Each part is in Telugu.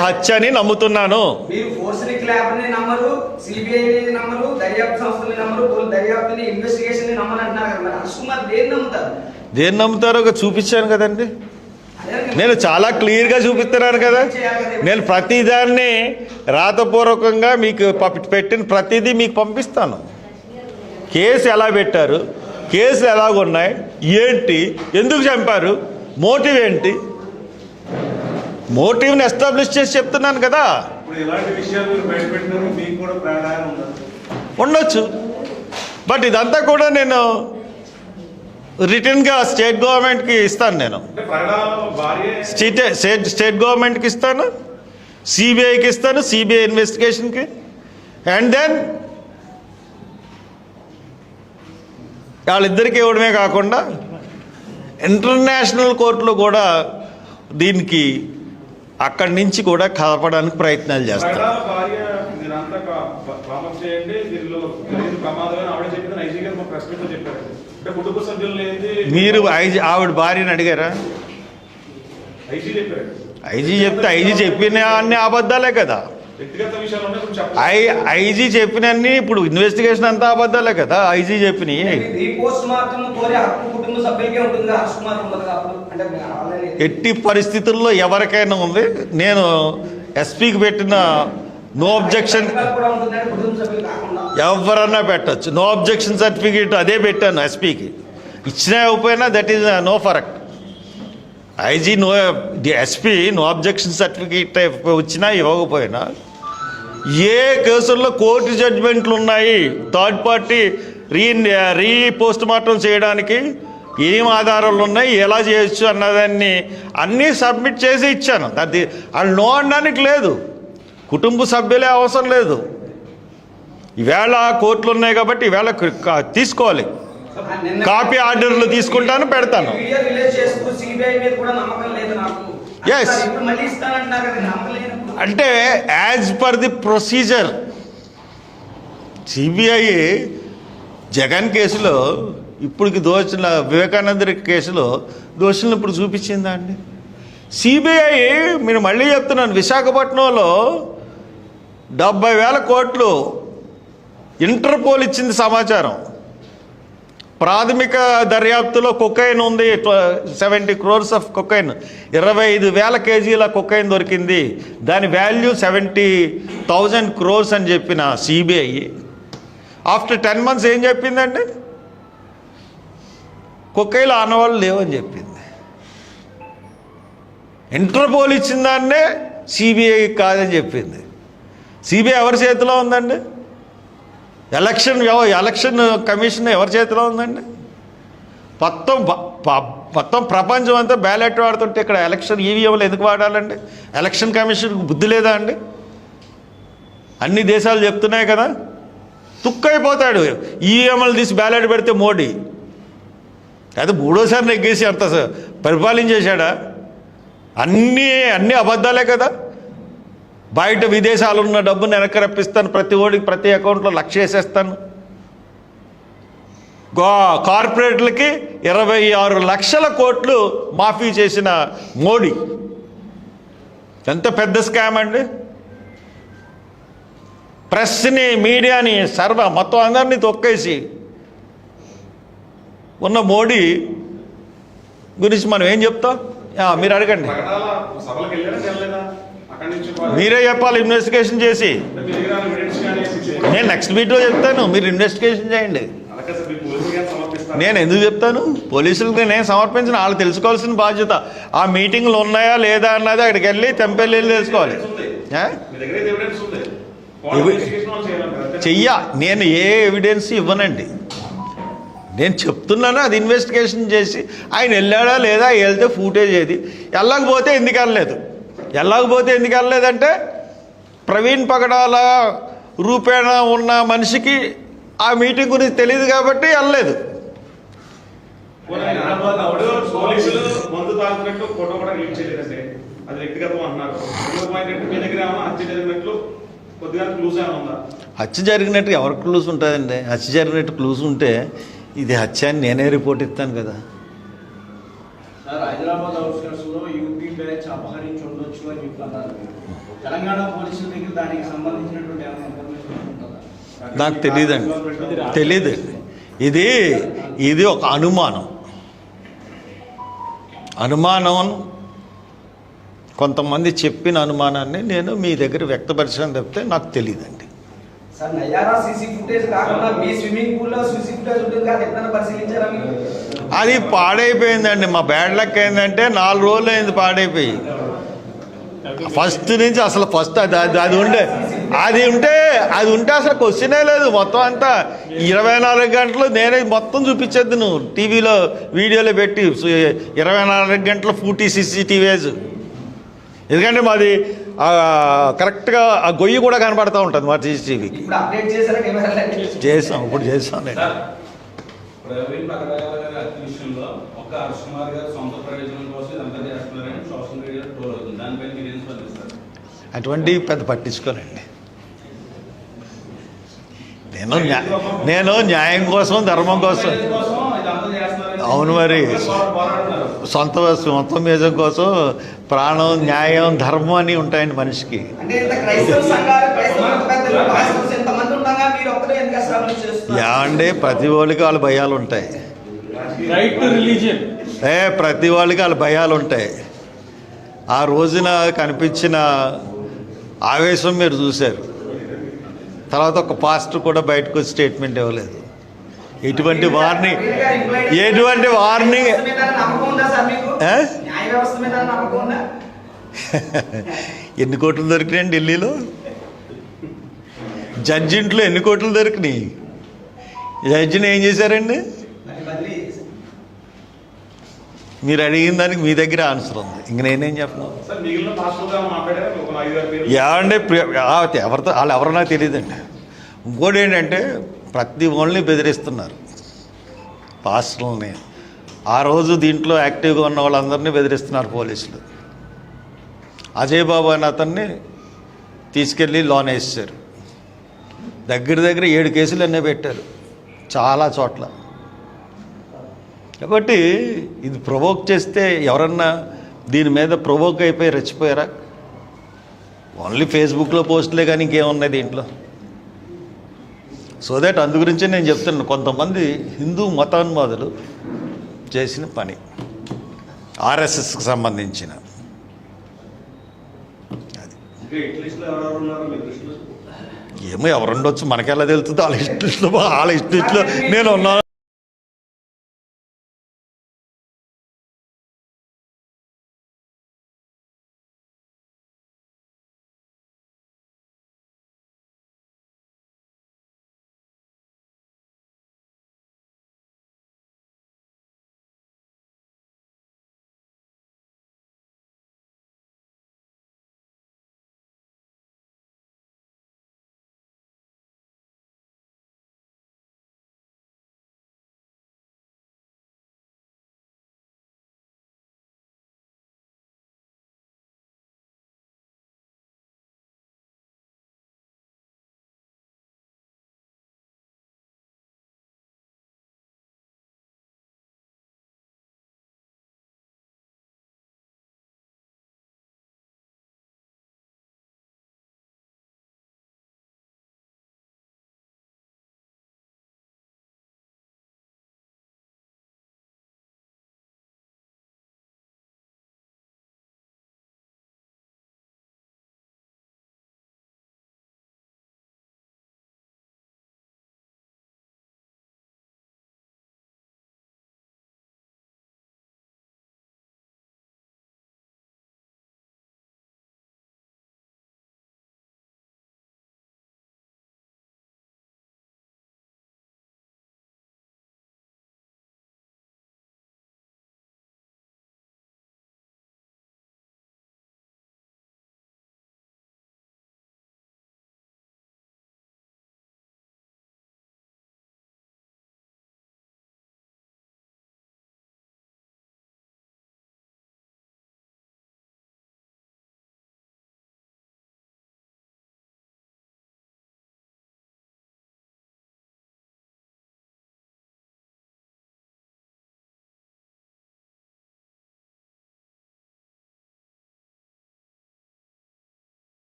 హత్య అని నమ్ముతున్నాను దేన్ని నమ్ముతారు? చూపించాను కదండి. నేను చాలా క్లియర్గా చూపిస్తున్నాను కదా. నేను ప్రతిదాన్ని రాతపూర్వకంగా మీకు పెట్టిన ప్రతిదీ మీకు పంపిస్తాను. కేసు ఎలా పెట్టారు? కేసులు ఎలాగున్నాయి? ఏంటి? ఎందుకు చంపారు? మోటివ్ ఏంటి? మోటివ్ని ఎస్టాబ్లిష్ చేసి చెప్తున్నాను కదా. ఉండొచ్చు. బట్ ఇదంతా కూడా నేను రిటర్న్గా స్టేట్ గవర్నమెంట్కి ఇస్తాను నేను. స్టేట్ స్టేట్ గవర్నమెంట్కి ఇస్తాను సిబిఐకి ఇస్తాను సిబిఐ ఇన్వెస్టిగేషన్కి. అండ్ దెన్ వాళ్ళిద్దరికి ఇవ్వడమే కాకుండా ఇంటర్నేషనల్ కోర్టులో కూడా దీనికి అక్కడి నుంచి కూడా కలపడానికి ప్రయత్నాలు లేనిది మీరు ఐజీ ఆవిడ భార్యని అడిగారా? ఐజీ చెప్పారు. ఐజీ చెప్తే ఐజీ చెప్పిన అన్ని అబద్ధాలే కదా. ఐ చెప్పండి. ఐజీ చెప్పినన్ని ఇప్పుడు ఇన్వెస్టిగేషన్ అంతా అబద్ధాలే కదా? ఐజీ ఆల్రెడీ ఎట్టి పరిస్థితుల్లో ఎవరికైనా ఉంది. నేను ఎస్పీకి పెట్టిన నో అబ్జెక్షన్ ఎవరన్నా పెట్టచ్చు. నో అబ్జెక్షన్ సర్టిఫికేట్ అదే పెట్టాను ఎస్పీకి ఇచ్చినా ఇవ్వకపోయినా దట్ ఈస్ నో ఫరక్ IG no SP no objection certificate వచ్చినా ఇవ్వకపోయినా ఏ కేసుల్లో కోర్టు జడ్జిమెంట్లు ఉన్నాయి? Third party re re post mortem చేయడానికి ఏం ఆధారాలు ఉన్నాయి? ఎలా చేయొచ్చు అన్నదాన్ని అన్నీ సబ్మిట్ చేసి ఇచ్చాను. అది వాళ్ళు నో అనడానికి లేదు. కుటుంబ సభ్యులే అవసరం లేదు. ఈవేళ కోర్టులు ఉన్నాయి కాబట్టి ఈవేళ తీసుకోవాలి. కాపీ ఆర్డర్లు తీసుకుంటాను పెడతాను. లేనప్పుడు అంటే as per the procedure CBI Jagan కేసులో ఇప్పటికి దోచిన వివేకానంద రెడ్డి కేసులో దోషులను ఇప్పుడు చూపించిందా అండి? సిబిఐ మీరు మళ్ళీ చెప్తున్నాను విశాఖపట్నంలో డెబ్బై వేల కోట్లు ఇంటర్పోల్ ఇచ్చింది సమాచారం. ప్రాథమిక దర్యాప్తులో కొకైన్ ఉంది సెవెంటీ క్రోర్స్ ఆఫ్ కొకైన్. ఇరవై ఐదు వేల కేజీల కొకైన్ దొరికింది. దాని వాల్యూ సెవెంటీ థౌజండ్ క్రోర్స్ అని చెప్పిన సిబిఐ. ఆఫ్టర్ టెన్ మంత్స్ ఏం చెప్పిందండి? కొకైలు ఆనవాళ్ళు లేవని చెప్పింది. ఇంటర్పోల్ ఇచ్చిన దాన్నే సిబిఐ కాదని చెప్పింది. సిబిఐ ఎవరి చేతిలో ఉందండి? ఎలక్షన్ ఎలక్షన్ కమిషన్ ఎవరి చేతిలో ఉందండి? మొత్తం మొత్తం ప్రపంచం అంతా బ్యాలెట్ వాడుతుంటే ఇక్కడ ఎలక్షన్ ఈవీఎంలు ఎందుకు వాడాలండి? ఎలక్షన్ కమిషన్కి బుద్ధి లేదా అండి? అన్ని దేశాలు చెప్తున్నాయి కదా. తుక్కైపోతాడు. ఈవీఎంలు తీసి బ్యాలెట్ పెడితే మోడీ. అది మూడోసారి నెగ్గేసి అంత స- పరిపాలించేశాడా అన్నీ అన్నీ అబద్ధాలే కదా. బయట విదేశాలు ఉన్న డబ్బును వెనకరప్పిస్తాను ప్రతి ఓడికి ప్రతి అకౌంట్లో లక్ష వేసేస్తాను. గా కార్పొరేట్లకి ఇరవై ఆరు లక్షల కోట్లు మాఫీ చేసిన మోడీ. ఎంత పెద్ద స్కామ్ అండి. ప్రెస్ని మీడియాని సర్వ మొత్తం అందరినీ తొక్కేసి ఉన్న మోడీ గురించి మనం ఏం చెప్తాం? మీరు అడగండి. మీరే చెప్పాలి ఇన్వెస్టిగేషన్ చేసి. నేను నెక్స్ట్ మీట్లో చెప్తాను మీరు ఇన్వెస్టిగేషన్ చేయండి. నేను ఎందుకు చెప్తాను? పోలీసులకు నేను సమర్పించిన వాళ్ళు తెలుసుకోవాల్సిన బాధ్యత. ఆ మీటింగ్లు ఉన్నాయా లేదా అన్నది అక్కడికి వెళ్ళి తెంపెళ్ళి వెళ్ళి తెలుసుకోవాలి. చెయ్య. నేను ఏ ఎవిడెన్స్ ఇవ్వనండి. నేను చెప్తున్నాను అది ఇన్వెస్టిగేషన్ చేసి ఆయన వెళ్ళాడా లేదా వెళ్తే ఫూటేజ్ ఏది? వెళ్ళకపోతే ఎందుకు వెళ్ళలేదు? వెళ్ళకపోతే ఎందుకు వెళ్ళలేదంటే ప్రవీణ్ పగడాల రూపేణ ఉన్న మనిషికి ఆ మీటింగ్ గురించి తెలియదు కాబట్టి వెళ్ళలేదు. హత్య జరిగినట్టు ఎవరు క్లూస్ ఉంటుందండి హత్య జరిగినట్టు క్లూస్ ఉంటే ఇది హత్య అని నేనే రిపోర్ట్ ఇస్తాను కదా. సార్ హైదరాబాద్ ఉండొచ్చు అని చెప్పి అన్నారు. తెలంగాణ పోలీసుల దగ్గర దానికి సంబంధించినటువంటి ఏమైనా ఇన్ఫర్మేషన్ ఉంటుందా? నాకు తెలియదండి తెలీదు. ఇది ఇది ఒక అనుమానం. అనుమానం కొంతమంది చెప్పిన అనుమానాన్ని నేను మీ దగ్గర వ్యక్తపరిచాను తప్పితే నాకు తెలియదండి అది పాడైపోయిందండి. మా బ్యాడ్ లక్ ఏంటంటే నాలుగు రోజులు అయింది పాడైపోయి. ఫస్ట్ నుంచి అసలు ఫస్ట్ అది అది అది ఉండే. అది ఉంటే అది ఉంటే అసలు క్వశ్చనే లేదు. మొత్తం అంతా ఇరవై నాలుగు గంటలు నేనే మొత్తం చూపించేది నువ్వు. టీవీలో వీడియోలో పెట్టి ఇరవై నాలుగు గంటల ఫూటీ సీసీటీవీస్ ఎందుకంటే మాది ఆ, కరెక్ట్గా ఆ గొయ్యి కూడా కనబడతా ఉంటుంది మా సీసీటీవీకి చేసాం? ఇప్పుడు చేసాం నేను సార్ ప్రవీణ్ పగడాల గారి హత్య విషయంలో ఒక హర్ష్ కుమార్ గారు సొంత ప్రయోజనం కోసం ఇదంతా చేస్తున్నారని సోషల్ మీడియాలో ట్రోల్ అవుతుంది. దానిపైన మీరు ఏం స్పందిస్తారు అటువంటి పెద్ద పట్టించుకోనండి. నేను నేను న్యాయం కోసం ధర్మం కోసం. అవును మరి. సొంత సొంత మేజం కోసం ప్రాణం న్యాయం ధర్మం అని ఉంటాయండి మనిషికి. అంటే ఇంత క్రైస్తవ సంఘాలు క్రైస్తవ మత పెద్దలు పాస్టర్స్ ఇంతమంది ఉండగా మీరు ఒక్కరే ఎందుకు ఎస్టాబ్లిష్ చేస్తున్నారు? ఏమంటే ప్రతి వాళ్ళకి వాళ్ళ భయాలు ఉంటాయి. రైట్ టు రిలీజియన్ ఏ ప్రతి వాళ్ళకి వాళ్ళ భయాలు ఉంటాయి. ఆ రోజున కనిపించిన ఆవేశం మీరు చూశారు. తర్వాత ఒక పాస్టర్ కూడా బయటకు వచ్చి స్టేట్మెంట్ ఇవ్వలేదు. ఎటువంటి వార్నింగ్ ఎటువంటి వార్నింగ్ ఎన్ని కోట్లు దొరికినాయి ఢిల్లీలో? జడ్జింట్లో ఎన్ని కోట్లు దొరికినాయి? జడ్జిని ఏం చేశారండి మరి బదిలీ చేశారు. మీరు అడిగిన దానికి మీ దగ్గర ఆన్సర్ ఉంది. ఇంక నేనేం చెప్పను? ఏమంటే ఎవరితో వాళ్ళు ఎవరో నాకు తెలియదండి. ఇంకోటి ఏంటంటే ప్రతి వాళ్ళని బెదిరిస్తున్నారు. పాస్టర్లని ఆ రోజు దీంట్లో యాక్టివ్గా ఉన్న వాళ్ళందరినీ బెదిరిస్తున్నారు పోలీసులు. అజయ్ బాబు అనే అతన్ని తీసుకెళ్ళి లోన్ వేసారు దగ్గర దగ్గర ఏడు కేసులు అన్నీ పెట్టారు. చాలా చోట్ల. కాబట్టి ఇది ప్రొవోక్ చేస్తే ఎవరన్నా దీని మీద ప్రొవోక్ అయిపోయి రెచ్చిపోయారా? ఓన్లీ ఫేస్బుక్లో పోస్టులే కానీ ఇంకేమున్నాయి దీంట్లో? సో దట్ అందు గురించే నేను చెప్తున్నాను. కొంతమంది హిందూ మతాన్వాదులు చేసిన పని. ఆర్ఎస్ఎస్కి సంబంధించిన. దృష్టిలో? ఏమో ఎవరుండొచ్చు. మనకెలా తెలుస్తుందో వాళ్ళ ఇష్టం వాళ్ళ ఇష్టం నేను ఉన్నాను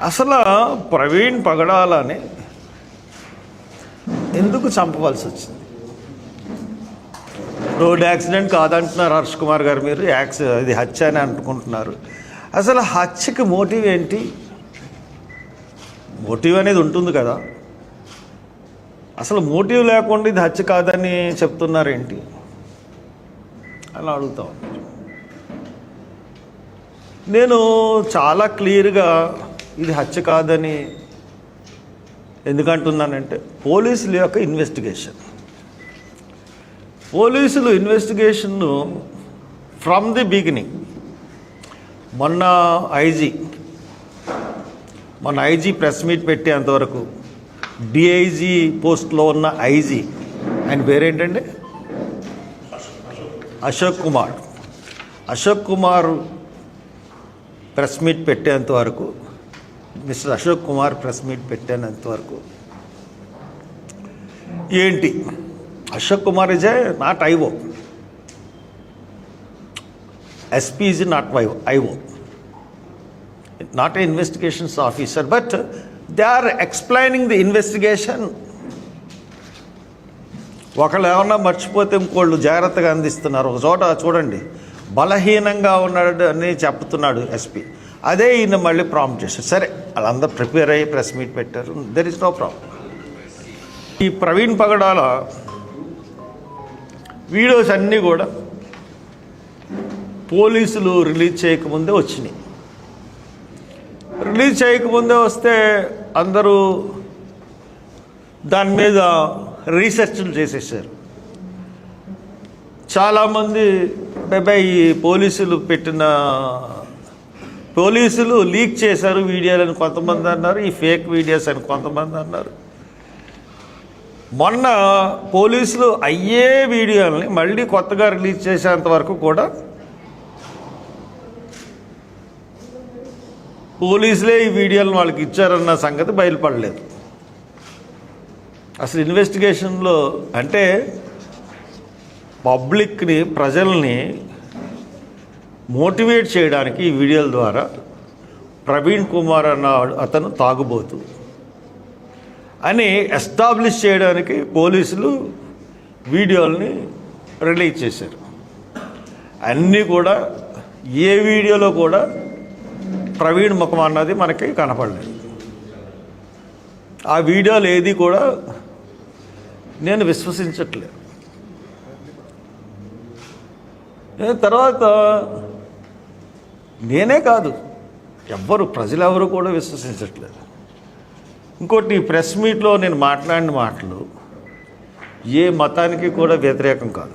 అసలు ప్రవీణ్ పగడాలని ఎందుకు చంపవలసి వచ్చింది? రోడ్ యాక్సిడెంట్ కాదంటున్నారు హర్ష్ కుమార్ గారు మీరు. యాక్సి ఇది హత్య అని అనుకుంటున్నారు. అసలు హత్యకి మోటివ్ ఏంటి? మోటివ్ అనేది ఉంటుంది కదా. అసలు మోటివ్ లేకుండా ఇది హత్య కాదని చెప్తున్నారేంటి? అలా అడుగుతాం నేను చాలా క్లియర్గా ఇది హత్య కాదని ఎందుకంటున్నానంటే పోలీసుల యొక్క ఇన్వెస్టిగేషన్ పోలీసులు ఇన్వెస్టిగేషన్ను ఫ్రమ్ ది బిగినింగ్ మొన్న ఐజీ మొన్న ఐజీ ప్రెస్ మీట్ పెట్టేంతవరకు డిఐజీ పోస్ట్లో ఉన్న ఐజీ ఆయన పేరేంటండి? అశోక్ కుమార్. అశోక్ కుమార్ ప్రెస్ మీట్ పెట్టేంత వరకు mister Ashok Kumar press meet పెట్టానంతవరకు ఏంటి? Ashok Kumar is a not IO SP is not why IO not a investigations officer but they are explaining the investigation ఒకళ్ళు ఏమన్నా మర్చిపోతే ఇంకోళ్ళు జాగ్రత్తగా అందిస్తున్నారు. ఒక చోట చూడండి. బలహీనంగా ఉన్నాడు అని చెప్తున్నాడు ఎస్పీ అదే ఈయన మళ్ళీ ప్రాంప్ట్ చేశారు సరే. వాళ్ళందరూ ప్రిపేర్ అయ్యి ప్రెస్ మీట్ పెట్టారు. దెర్ ఇస్ నో ప్రాబ్లం ఈ ప్రవీణ్ పగడాల వీడియోస్ అన్నీ కూడా పోలీసులు రిలీజ్ చేయకముందే వచ్చినాయి. రిలీజ్ చేయకముందే వస్తే అందరూ దాని మీద రీసెర్చ్లు చేసేసారు. చాలామంది బాబాయ్ ఈ పోలీసులు పెట్టిన పోలీసులు లీక్ చేశారు వీడియోలని కొంతమంది అన్నారు ఈ ఫేక్ వీడియోస్ అని కొంతమంది అన్నారు. మొన్న పోలీసులు అయ్యే వీడియోలని మళ్ళీ కొత్తగా రిలీజ్ చేసేంత వరకు కూడా పోలీసులే ఈ వీడియోలను వాళ్ళకి ఇచ్చారన్న సంగతి బయలుపడలేదు. అసలు ఇన్వెస్టిగేషన్లో అంటే పబ్లిక్ని ప్రజల్ని మోటివేట్ చేయడానికి ఈ వీడియోల ద్వారా ప్రవీణ్ కుమార్ అన్న అతను తాగుబోతు. అని ఎస్టాబ్లిష్ చేయడానికి పోలీసులు వీడియోల్ని రిలీజ్ చేశారు. అన్నీ కూడా ఏ వీడియోలో కూడా ప్రవీణ్ ముఖం అన్నది మనకి కనపడలేదు. ఆ వీడియోలు ఏది కూడా నేను విశ్వసించట్లేదు. తర్వాత నేనే కాదు. ఎవ్వరు ప్రజలెవరు కూడా విశ్వసించట్లేదు. ఇంకోటి ఈ ప్రెస్ మీట్లో నేను మాట్లాడిన మాటలు ఏ మతానికి కూడా వ్యతిరేకం కాదు.